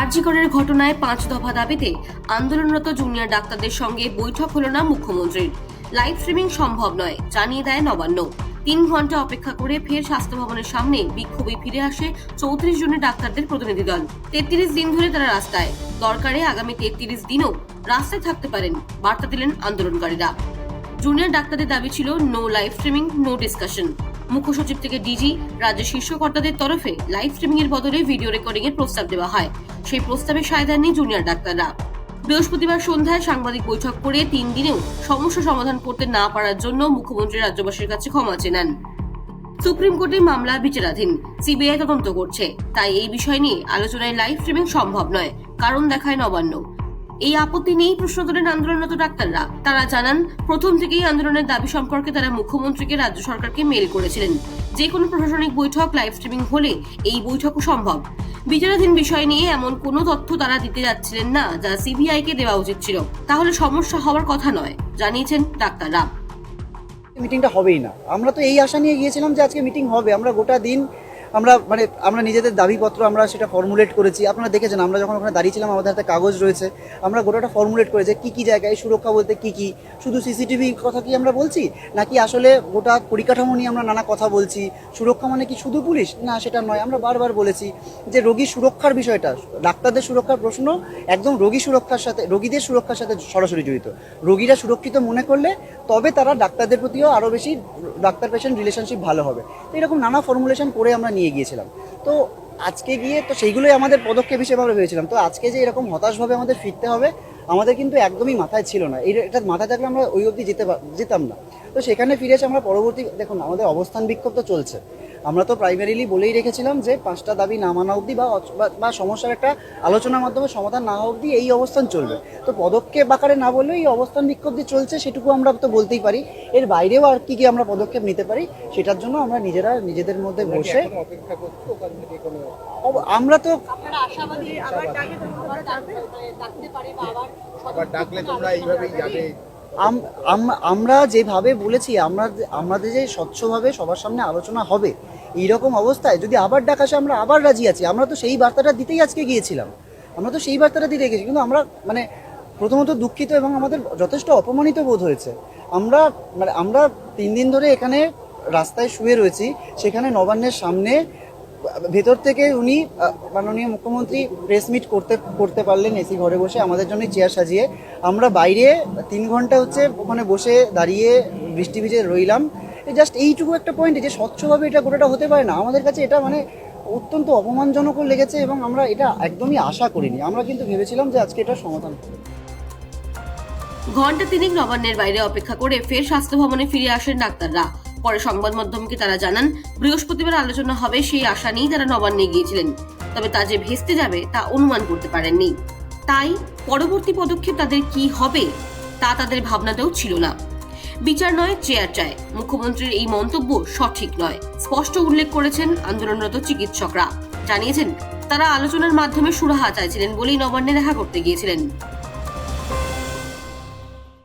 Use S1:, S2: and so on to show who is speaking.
S1: আরজিকরের ঘটনায় পাঁচ দফা দাবিতে আন্দোলনরত জুনিয়র ডাক্তারদের সঙ্গে বৈঠক হল না মুখ্যমন্ত্রীর। লাইভ স্ট্রিমিং সম্ভব নয়, জানিয়ে দেয় নবান্ন। তিন ঘণ্টা অপেক্ষা করে ফের স্বাস্থ্য ভবনের সামনে বিক্ষোভে ফিরে আসে চৌত্রিশ জনের ডাক্তারদের প্রতিনিধি দল। তেত্রিশ দিন ধরে তারা রাস্তায়। দরকারে আগামী তেত্রিশ দিনও রাস্তায় থাকতে পারেন, বার্তা দিলেন আন্দোলনকারীরা। জুনিয়র ডাক্তারদের দাবি ছিল, no live streaming, no discussion. মুখ্য সচিব থেকে ডিজি, রাজ্যের শীর্ষ কর্তাদের তরফে লাইভ স্ট্রিমিং এর বদলে ভিডিও রেকর্ডিং এর প্রস্তাব দেওয়া হয়। সেই প্রস্তাবে সায় দেননি জুনিয়র ডাক্তাররা। বৃহস্পতিবার সন্ধ্যায় সাংবাদিক বৈঠক করে তিন দিনেও সমস্যা সমাধান করতে না পারার জন্য মুখ্যমন্ত্রী রাজ্যবাসীর কাছে ক্ষমা চেয়ে সুপ্রিম কোর্টে মামলা বিচারাধীন। সিবিআই তদন্ত করছে। তাই এই বিষয় নিয়ে আলোচনায় লাইভ স্ট্রিমিং সম্ভব নয়। কারণ দেখায় নবান্ন। এই আপত্তি নিয়েই প্রশ্ন তোলেন আন্দোলনরত ডাক্তাররা। তারা জানান, প্রথম থেকেই আন্দোলনের দাবি সম্পর্কে তারা মুখ্যমন্ত্রীকে রাজ্য সরকারকে মেল করেছিলেন। যে কোনো প্রশাসনিক বৈঠক, লাইভ স্ট্রিমিং হলে এই বৈঠকও সম্ভব। বিচারাধীন বিষয় নিয়ে এমন কোনো তথ্য তারা দিতে যাচ্ছিলেন না, যা সিবিআই কে দেওয়া উচিত ছিল। তাহলে সমস্যা হওয়ার কথা নয়, জানিয়েছেন ডাক্তাররা।
S2: মিটিংটা হবেই না। আমরা তো এই আশা নিয়ে গিয়েছিলাম যে আজকে মিটিং হবে। আমরা গোটা দিন আমরা মানে আমরা নিজেদের দাবিপত্র আমরা সেটা ফর্মুলেট করেছি। আপনারা দেখেছেন, আমরা যখন ওখানে দাঁড়িয়েছিলাম, আমাদের হাতে কাগজ রয়েছে, আমরা গোটাটা ফর্মুলেট করেছি কি কি জায়গায় সুরক্ষা বলতে কি কি। শুধু সিসিটিভি কথা কি আমরা বলছি? নাকি আসলে গোটা পরিকাঠামো নিয়ে আমরা নানা কথা বলছি? সুরক্ষা মানে কি শুধু পুলিশ? না, সেটা নয়, আমরা বারবার বলেছি যে রোগী সুরক্ষার বিষয়টা, ডাক্তারদের সুরক্ষার প্রশ্ন, একদম রোগী সুরক্ষার সাথে, রোগীদের সুরক্ষার সাথে সরাসরি জড়িত। রোগীরা সুরক্ষিত মনে করলে তবে তারা ডাক্তারদের প্রতিও আরও বেশি ডাক্তার পেশেন্ট রিলেশনশিপ ভালো হবে। এরকম নানা ফর্মুলেশন করে আমরা নিয়ে গিয়েছিলাম। তো আজকে গিয়ে তো সেইগুলোই আমাদের পদক্ষেপ হিসেবে আমরা ভেবেছিলাম। তো আজকে যে এরকম হতাশভাবে আমাদের ফিরতে হবে, আমাদের কিন্তু একদমই মাথায় ছিল না। এটা মাথায় থাকলে আমরা ওই অবধি যেতে যেতাম না। তো সেখানে ফিরে এসে আমরা পরবর্তী, দেখুন, আমাদের অবস্থান বিক্ষোভ তো চলছে। আমরা তো প্রাইমারিলি বলেই রেখেছিলাম যে পাঁচটা দাবি না মানা অবধি বা বা- সমস্যার একটা আলোচনার মাধ্যমে সমাধান না হওয়া অবধি এই অবস্থান চলবে। তো পদক্ষেপ আকারে না বললেও এই অবস্থান বিক্ষোভ যে চলছে সেটুকু আমরা তো বলতেই পারি। এর বাইরেও আর কি কি আমরা পদক্ষেপ নিতে পারি সেটার জন্য আমরা নিজেরা নিজেদের মধ্যে বসে আমরা তো
S3: ডাকলে তোমরা এইভাবেই যাবে।
S2: আম- আম- আমরা যেভাবে বলেছি আমরা আমাদের যে স্বচ্ছভাবে সবার সামনে আলোচনা হবে এইরকম অবস্থায় যদি আবার ডাক আসে, আমরা আবার রাজি আছি। আমরা তো সেই বার্তাটা দিতেই আজকে গিয়েছিলাম। আমরা তো সেই বার্তাটা দিতে গেছি কিন্তু আমরা মানে প্রথমত দুঃখিত এবং আমাদের যথেষ্ট অপমানিত বোধ হয়েছে। আমরা মানে আমরা তিন দিন ধরে এখানে রাস্তায় শুয়ে রয়েছি। সেখানে নবান্নের সামনে, ভেতর থেকে উনি মাননীয় মুখ্যমন্ত্রী প্রেস মিট করতে করতে পারলেন এসি ঘরে বসে। আমাদের জন্য চেয়ার সাজিয়ে। আমরা বাইরে তিন ঘণ্টা হচ্ছে ওখানে বসে দাঁড়িয়ে বৃষ্টি ভিজে রইলাম। জাস্ট এইটুকু একটা পয়েন্ট যে স্বচ্ছভাবে এটা গোটাটা হতে পারে না, আমাদের কাছে এটা মানে অত্যন্ত অপমানজনক লেগেছে এবং আমরা এটা একদমই আশা করিনি। আমরা কিন্তু ভেবেছিলাম যে আজকে এটা সমাধান
S1: ঘণ্টা তিনেক নবান্নের বাইরে অপেক্ষা করে ফের স্বাস্থ্য ভবনে ফিরে আসেন ডাক্তাররা। পরে সংবাদ মাধ্যমকে তারা জানান, বৃহস্পতিবার আলোচনা হবে সেই আশা নিয়েই তারা নবান্নে গিয়েছিলেন তবে তা যে ভেস্তে যাবে, তা অনুমান করতে পারেননি। তাই পরবর্তী পদক্ষেপ তাদের কি হবে, তা তাদের ভাবনাতেও ছিল না। বিচার নয়, চেয়ার চায়। মুখ্যমন্ত্রীর এই মন্তব্য সঠিক নয়, স্পষ্ট উল্লেখ করেছেন আন্দোলনরত চিকিৎসকরা। জানিয়েছেন, তারা আলোচনার মাধ্যমে সুরাহা চাইছিলেন বলেই নবান্নে দেখা করতে গিয়েছিলেন।